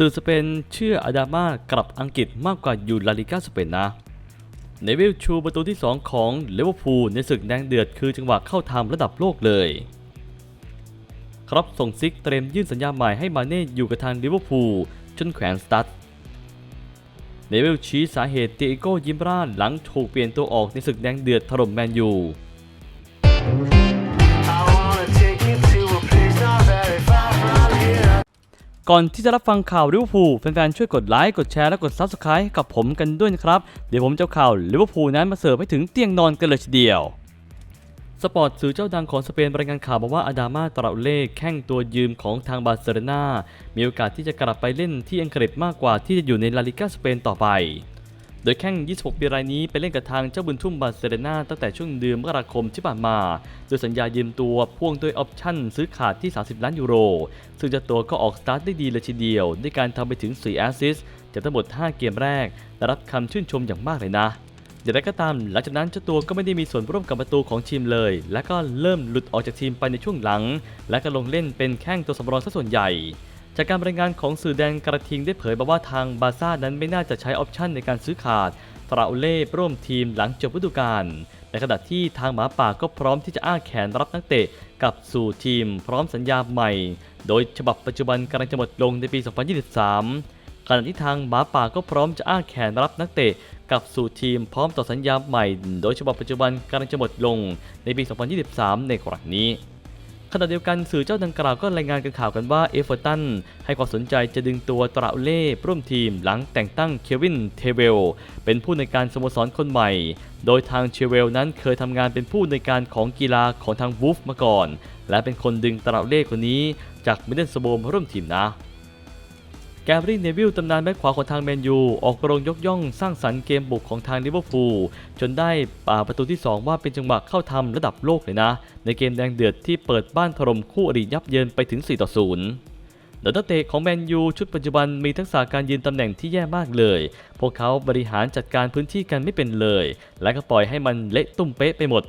สื่อสเปนเชื่ออาดามากลับอังกฤษมากกว่าอยู่ลาลิก้าสเปนนะเนวิลชูประตูที่ 2 ของเลเวอร์พูลในศึกแดงเดือดคือจังหวะเข้าทำระดับโลกเลย ครับส่งซิกเตรียมยื่นสัญญาใหม่ให้มาเน่อยู่กับทางลิเวอร์พูลจนแขวนสตัดเนวิลชี้สาเหตุเตโก้ยิมร่านหลังถูกเปลี่ยนตัวออกในศึกแดงเดือดถล่มแมนยู ก่อนที่จะรับฟังข่าวลิเวอร์พูลแฟนๆช่วยกดไลค์กดแชร์และกดซับสไคร b ์กับผมกันด้วยนะครับ เดี๋ยวผมจะเอาข่าวลิเวอร์พูลนั้นมาเสิร์ฟให้ถึงเตียงนอนกันเลยทีเดียวสปอร์ตสื่อเจ้าดังของสเปนรายงานข่าวบอกว่าอาดามาตราอุเล่แข้งตัวยืมของทางบาร์เซโลนามีโอกาสที่จะกลับไปเล่นที่อังกฤษมากกว่าที่จะอยู่ในลาลิก้าสเปนต่อไป โดยแข้ง 26 ปีรายนี้ไปเล่นกับทางเจ้าบุญทุ่มบาร์เซโลนาตั้งแต่ช่วงเดือนมกราคมที่ผ่านมา โดยสัญญายืมตัวพ่วงด้วยออปชั่นซื้อขาดที่ 30 ล้านยูโร ซึ่งเจ้าตัวก็ออกสตาร์ทได้ดีเลยทีเดียวด้วยการทำไปถึง 4 แอสซิสต์จากทั้งหมด 5 เกมแรกได้รับคำชื่นชมอย่างมากเลยนะอย่างไรก็ตามหลังจากนั้นเจ้าตัวก็ไม่ได้มีส่วนร่วมกับประตูของทีมเลย และก็เริ่มหลุดออกจากทีมไปในช่วงหลัง และก็ลงเล่นเป็นแข้งตัวสำรองซะส่วนใหญ่ จากการรายงานของสื่อแดนกระทิงได้เผยมาว่าทางบาซ่านั้นไม่น่าจะใช้ออปชั่นในการซื้อขาดตราอุเล่ร่วมทีมหลังจบฤดูกาลในขณะที่ทางหมาป่าก็พร้อมที่จะอ้าแขนรับนักเตะกลับสู่ทีมพร้อมสัญญาใหม่ โดยฉบับปัจจุบันกำลังจะหมดลงในปี 2023 ขณะที่ทางหมาป่าก็พร้อมจะอ้าแขนรับนักเตะกลับสู่ทีมพร้อมต่อสัญญาใหม่ โดยฉบับปัจจุบันกำลังจะหมดลงในปี 2023 ในกรณีนี้ ณะเดียวกันสื่อเจ้าดังกล่าวก็รายงานกันข่าวกันว่าเอเวอร์ตันให้ความสนใจจะดึงตัวตราอุเล่ร่วมทีมหลังแต่งตั้งเควินเทเวลเป็นผู้ในการสโมสรคนใหม่ โดยทางเชเวลนั้นเคยทำงานเป็นผู้ในการของกีฬาของทางวูฟมาก่อน และเป็นคนดึงตราอุเล่คนนี้จากมิดเดิลสโบมร่วมทีมนะ แกบรี่เนวิลตำนานแบ็คขวาของทางแมนยู ออกโรงยกย่องสร้างสรรค์เกมบุกของทางลิเวอร์พูลจนได้ป่าประตูที่ 2 ว่าเป็นจังหวะเข้าทำระดับโลกเลยนะ ในเกมแดงเดือดที่เปิดบ้านถล่มคู่อริยับเยินไปถึง 4 ต่อ0โดยนักเตะของแมนยูชุดปัจจุบันมีทักษะการยืนตำแหน่งที่แย่มากเลย พวกเขาบริหารจัดการพื้นที่กันไม่เป็นเลย และก็ปล่อยให้มันเละตุ้มเป๊ะไปหมด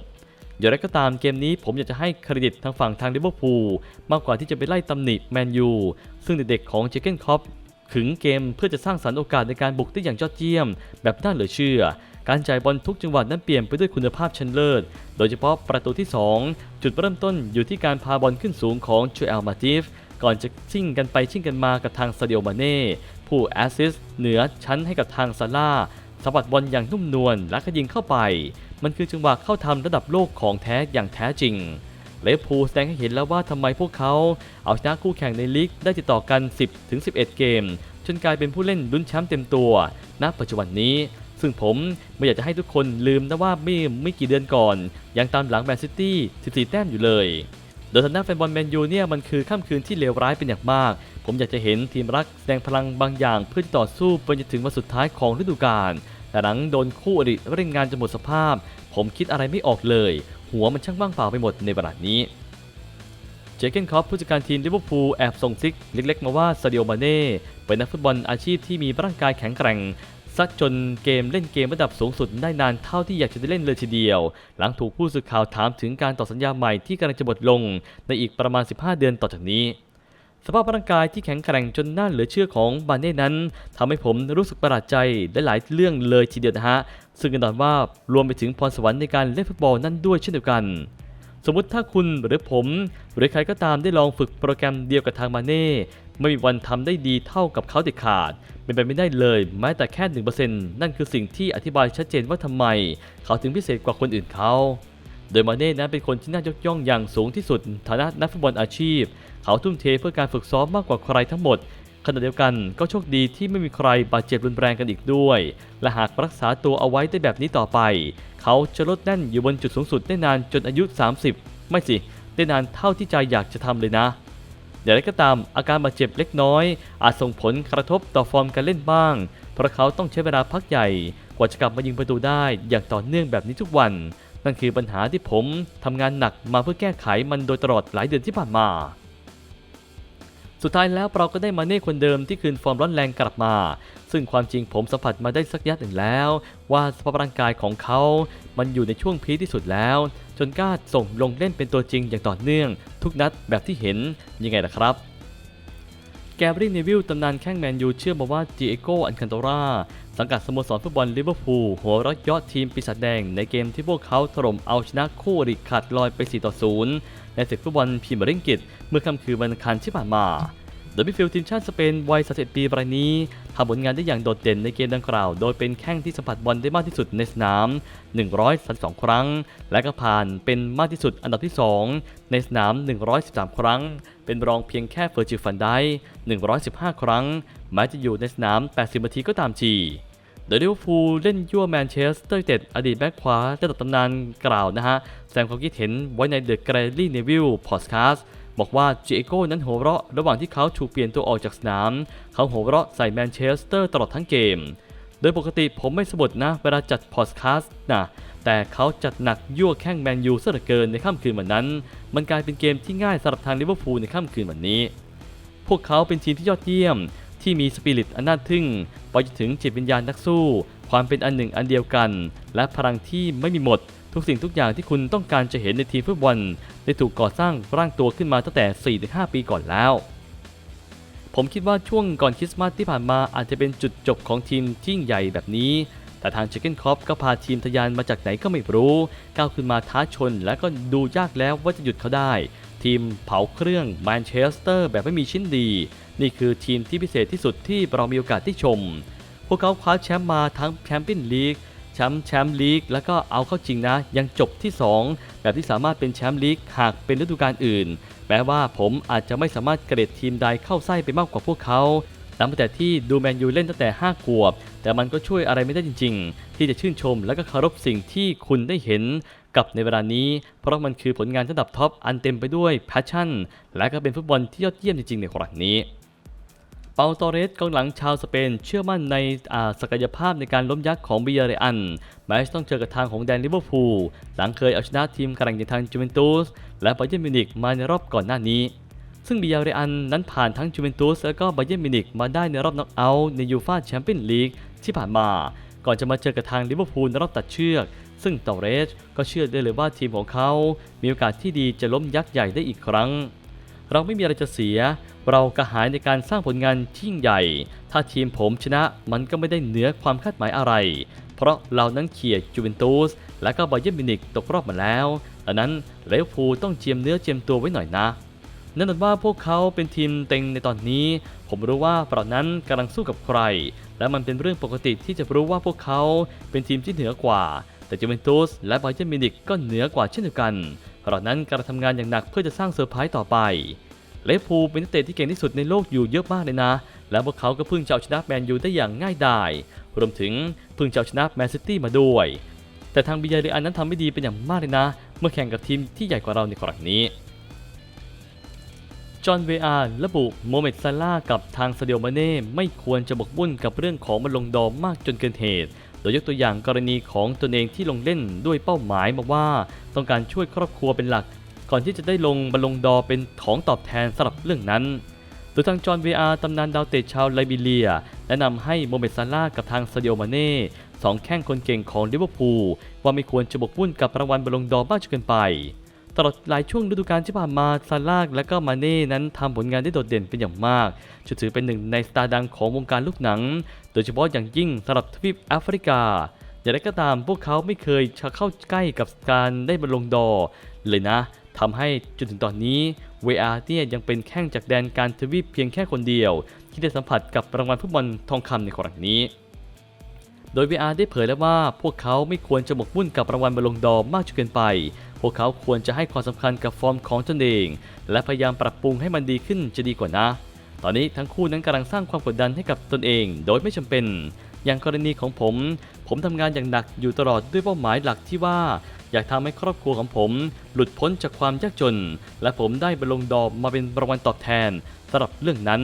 อย่างไรก็ตามเกมนี้ผมอยากจะให้เครดิตทางฝั่งทางลิเวอร์พูลมากกว่าที่จะไปไล่ตำหนิแมนยูซึ่งเด็กๆของเจเกนคอป ขึงเกมเพื่อจะสร้างสรรค์โอกาสในการบุกได้อย่างยอดเยี่ยม แบบน่าเหลือเชื่อ การจ่ายบอลทุกจังหวะนั้นเปลี่ยนไปด้วยคุณภาพชั้นเลิศ โดยเฉพาะประตูที่ 2 จุดเริ่มต้นอยู่ที่การพาบอลขึ้นสูงของจูเอลมาติฟก่อนจะชิ่งกันไปชิ่งกันมากับทางซาเดิโอมาเน่ผู้แอสซิสต์เหนือชั้นให้กับทางซาร่าสะบัดบอลอย่างนุ่มนวลและก็ยิงเข้าไป มันคือจังหวะเข้าทำระดับโลกของแท้อย่างแท้จริง เลฟพูแสดงให้เห็นแล้วว่าทำไมพวกเขาเอาชนะคู่แข่งในลีกได้ติดต่อกัน 10 ถึง 11 เกม จนกลายเป็นผู้เล่นลุ้นแชมป์เต็มตัว ณ ปัจจุบันนี้ ซึ่งผมไม่อยากจะให้ทุกคนลืมนะว่าไม่ไม่กี่เดือนก่อน ยังตามหลังแมนซิตี้ 14 แต้มอยู่เลย โดยฐานแฟนบอลแมนยูเนี่ยมันคือค่ำคืนที่เลวร้ายเป็นอย่างมาก ผมอยากจะเห็นทีมรักแสดงพลังบางอย่างเพื่อต่อสู้ไปจนถึงวันสุดท้ายของฤดูกาลแต่หลังโดนคู่อริเล่นงานจนหมดสภาพ ผมคิดอะไรไม่ออกเลย หัวมันช่างว่างเปล่าไปหมดในเวลานี้ เจเกนคอปผู้จัดการทีมลิเวอร์พูลแอบส่งซิกเล็กๆ มาว่าซาดิโอมาเน่เป็นนักฟุตบอลอาชีพที่มีร่างกายแข็งแกร่งซัดจนเกมเล่นเกมระดับสูงสุดได้นานเท่าที่อยากจะได้เล่นเลยทีเดียว หลังถูกผู้สื่อข่าวถามถึงการต่อสัญญาใหม่ที่กำลังจะหมดลงในอีกประมาณ 15 เดือนต่อจากนี้ สภาพร่างกายที่แข็งแกร่งจนน่าเหลือเชื่อของบาเน่นั้นทำให้ผมรู้สึกประหลาดใจหลายเรื่องเลยทีเดียวนะฮะ ซึ่งกันอนว่ารวมไปถึงพรสวรรค์ในการเล่นฟุตบอลนั่นด้วยเช่นเดียวกัน สมมุติถ้าคุณหรือผม หรือใครก็ตามได้ลองฝึกโปรแกรมเดียวกับทางมาเน่ไม่มีวันทำได้ดีเท่ากับเขาเด็ดขาด เป็นไปไม่ได้เลยแม้แต่แค่หนึ่งเปอร์เซ็นต์นั่นคือสิ่งที่อธิบายชัดเจนว่าทำไม เขาถึงพิเศษกว่าคนอื่นเขา โดยมาเน่นั้นเป็นคนที่น่ายกย่องอย่างสูงที่สุดฐานะนักฟุตบอลอาชีพ เขาทุ่มเทเพื่อการฝึกซ้อมมากกว่าใครทั้งหมด ขณะเดียวกันก็โชคดีที่ไม่มีใครบาดเจ็บรุนแรงกันอีกด้วย และหากรักษาตัวเอาไว้ได้แบบนี้ต่อไป เขาจะลดแน่นอยู่บนจุดสูงสุดได้นานจนอายุ 30 ไม่สิ ได้นานเท่าที่ใจอยากจะทำเลยนะ อย่างไรก็ตามอาการบาดเจ็บเล็กน้อย อาจส่งผลกระทบต่อฟอร์มการเล่นบ้าง เพราะเขาต้องใช้เวลาพักใหญ่ กว่าจะกลับมายิงประตูได้อย่างต่อเนื่องแบบนี้ทุกวัน นั่นคือปัญหาที่ผมทำงานหนักมาเพื่อแก้ไขมันโดยตลอดหลายเดือนที่ผ่านมา สุดท้ายแล้วเราก็ได้มาเน่คนเดิมที่คืนฟอร์มร้อนแรงกลับมา ซึ่งความจริงผมสัมผัสมาได้สักระยะหนึ่งแล้ว ว่าสภาพร่างกายของเขา มันอยู่ในช่วงพีที่สุดแล้ว จนกล้าส่งลงเล่นเป็นตัวจริงอย่างต่อเนื่อง ทุกนัดแบบที่เห็นยังไงล่ะครับแกบรี่เนวิลตำนานแข้งแมนยูเชื่อมาว่าจีเอโกอันคันโตราสังกัดสโมสรฟุตบอลลิเวอร์พูลหัวเรักยอดทีมปีศาจแดงในเกมที่พวกเขาถล่มเอาชนะคู่อริขาดลอยไป 4 ต่อ 0 ในศึกฟุตบอลพรีเมียร์ลีกอังกฤษเมื่อค่ำคืนวันอังคารที่ผ่านมาโดยมิดฟิลด์ทีมชาติสเปนวัย31ปีรายนี้ทำผลงานได้อย่างโดดเด่นในเกมดังกล่าว โดยเป็นแข้งที่สัมผัสบอลได้มากที่สุดในสนาม 132 ครั้ง และก็ผ่านเป็นมากที่สุดอันดับที่ 2 ในสนาม 113 ครั้ง เป็นรองเพียงแค่เฟอร์จิฟันได้ 115 ครั้ง แม้จะอยู่ในสนาม 80 นาทีก็ตามที โดยลิเวอร์พูลเล่นยั่วแมนเชสเตอร์เต็ดอดีตแบ็คขวาระดับตำนานกล่าวนะฮะ แสดงความคิดเห็นไว้ในเดอะแกรลี่เนวิลพอดแคสต์บอกว่าเจโก้นั้นหัวเราะระหว่างที่เขาถูกเปลี่ยนตัวออกจากสนาม เขาหัวเราะใส่แมนเชสเตอร์ตลอดทั้งเกม โดยปกติผมไม่สะบดนะ เวลาจัดพอดแคสต์นะแต่เขาจัดหนักยั่วแข้งแมนยูซะเหลือเกินในค่ำคืนวันนั้น มันกลายเป็นเกมที่ง่ายสำหรับทางลิเวอร์พูลในค่ำคืนวันนี้ พวกเขาเป็นทีมที่ยอดเยี่ยม ที่มีสปิริตอันน่าทึ่งไปจนถึงจิตวิญญาณนักสู้ ความเป็นอันหนึ่งอันเดียวกัน และพลังที่ไม่มีหมด ทุกสิ่งทุกอย่างที่คุณต้องการจะเห็นในทีมฟุตบอลได้ถูกก่อสร้างร่างตัวขึ้นมาตั้งแต่ 4-5 ปีก่อนแล้ว ผมคิดว่าช่วงก่อนคริสต์มาสที่ผ่านมาอาจจะเป็นจุดจบของทีมที่ยิ่งใหญ่แบบนี้แต่ทางเชคเกนคอปก็พาทีมทะยานมาจากไหนก็ไม่รู้ ก้าวขึ้นมาท้าชนและก็ดูยากแล้วว่าจะหยุดเขาได้ ทีมเผาเครื่องแมนเชสเตอร์แบบไม่มีชิ้นดี นี่คือทีมที่พิเศษที่สุดที่เรามีโอกาสได้ชม พวกเขาคว้าแชมป์มาทั้งแชมเปี้ยนลีกแชมป์แชมป์ลีกแล้วก็เอาเข้าจริงนะ ยังจบที่ 2 แบบที่สามารถเป็นแชมป์ลีกหากเป็นฤดูกาลอื่น แม้ว่าผมอาจจะไม่สามารถเกรดทีมใดเข้าไส้ไปมากกว่าพวกเขาตั้งแต่ที่ดูแมนยูเล่นตั้งแต่ 5 ขวบ แต่มันก็ช่วยอะไรไม่ได้จริง ๆ ที่จะชื่นชมและก็เคารพสิ่งที่คุณได้เห็น กับในเวลานี้ เพราะมันคือผลงานระดับท็อปอันเต็มไปด้วยแพชชั่น และก็เป็นฟุตบอลที่ยอดเยี่ยมจริงๆในครั้งนี้เปาโตเรสกองหลังชาวสเปนเชื่อมั่นในศักยภาพในการล้มยักษ์ของบิยาเรอันแม้จะต้องเจอกับทางของแดนลิเวอร์พูลหลังเคยเอาชนะทีมกำลังอย่างทางจูเวนตุสและบาเยิร์นมิวนิกมาในรอบก่อนหน้านี้ ซึ่งบิยาเรอันนั้นผ่านทั้งจูเวนตุสและก็บาเยิร์นมิวนิกมาได้ในรอบน็อกเอาท์ในยูฟ่าแชมเปี้ยนลีกที่ผ่านมา ก่อนจะมาเจอกับทางลิเวอร์พูลในรอบตัดเชือก ซึ่งเตเรสก็เชื่อได้เลยว่าทีมของเขา มีโอกาสที่ดีจะล้มยักษ์ใหญ่ได้อีกครั้ง เราไม่มีอะไรจะเสีย เรากระหายในการสร้างผลงานที่ยิ่งใหญ่ ถ้าทีมผมชนะมันก็ไม่ได้เหนือความคาดหมายอะไร เพราะเรานั้นเขี่ยจูเวนตุสและก็บาเยิร์นมิวนิกตกรอบมาแล้วดังนั้นเลเวอร์พูลต้องเจียมเนื้อเจียมตัวไว้หน่อยนะแน่นหมายว่าพวกเขาเป็นทีมเต็งในตอนนี้ ผมรู้ว่าเรานั้นกำลังสู้กับใคร และมันเป็นเรื่องปกติที่จะรู้ว่าพวกเขาเป็นทีมที่เหนือกว่า แต่จูเวนตุสและบาเยิร์นมิวนิกก็เหนือกว่าเช่นเดียวกันเรานั้นกำลังทำงานอย่างหนักเพื่อจะสร้างเซอร์ไพรส์ต่อไปเลฟพูเป็นนักเตะที่เก่งที่สุดในโลกอยู่เยอะมากเลยนะ แล้วพวกเขาก็เพิ่งจะเอาชนะแมนยูได้อย่างง่ายดายรวมถึงเพิ่งจะเอาชนะแมนซิตี้มาด้วย แต่ทางบิยาเรอันนั้นทำไม่ดีเป็นอย่างมากเลยนะ เมื่อแข่งกับทีมที่ใหญ่กว่าเราในครั้งนี้ จอห์นเวอาร์ระบุโมเมดซาลากับทางซาเดียมาเน่ไม่ควรจะบกบุ่นกับเรื่องของมันลงดอมมากจนเกินเหตุ โดยยกตัวอย่างกรณีของตนเองที่ลงเล่นด้วยเป้าหมายมาว่า ต้องการช่วยครอบครัวเป็นหลัก ก่อนที่จะได้ลงบอลลงดอร์เป็นของตอบแทนสำหรับเรื่องนั้นโดยทางจอห์นเวอาร์ตำนานดาวเตะชาวไลบีเรีย แนะนำให้โมเมดซาลากับทางซาเดียมาเน่สองแข้งคนเก่งของลิเวอร์พูลว่าไม่ควรจะบกบุ่นกับรางวัลบอลลงดอร์มากจนเกินไป ตลอดหลายช่วงฤดูกาลที่ผ่านมาซาลาห์และก็มาเน่นั้นทำผลงานได้โดดเด่นเป็นอย่างมากจะถือเป็นหนึ่งในสตาร์ดังของวงการลูกหนัง โดยเฉพาะอย่างยิ่งสำหรับทวีปแอฟริกา อย่างไรก็ตามพวกเขาไม่เคยเข้าใกล้กับการได้บอลลงดอร์เลยนะทำให้จนถึงตอนนี้เวอาร์เนี่ยยังเป็นแข้งจากแดนการทวีปเพียงแค่คนเดียว ที่ได้สัมผัสกับรางวัลฟุตบอลทองคำในครั้งนี้โดย VR ได้เผยแล้วว่าพวกเขาไม่ควรจะหมกมุ่นกับรางวัลบอลลงดอร์มากจนเกินไป พวกเขาควรจะให้ความสำคัญกับฟอร์มของตนเอง และพยายามปรับปรุงให้มันดีขึ้นจะดีกว่านะ ตอนนี้ทั้งคู่นั้นกำลังสร้างความกดดันให้กับตนเอง โดยไม่จำเป็น อย่างกรณีของผม ผมทำงานอย่างหนักอยู่ตลอดด้วยเป้าหมายหลักที่ว่า อยากทำให้ครอบครัวของผม หลุดพ้นจากความยากจน และผมได้บอลลงดอร์มาเป็นรางวัลตอบแทนสำหรับเรื่องนั้น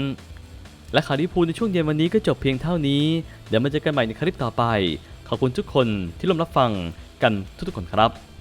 และข่าวลิพูลในช่วงเย็นวันนี้ก็จบเพียงเท่านี้ เดี๋ยวมาเจอกันใหม่ในคลิปต่อไป ขอบคุณทุกคนที่ร่วมรับฟังกันทุกๆคนครับ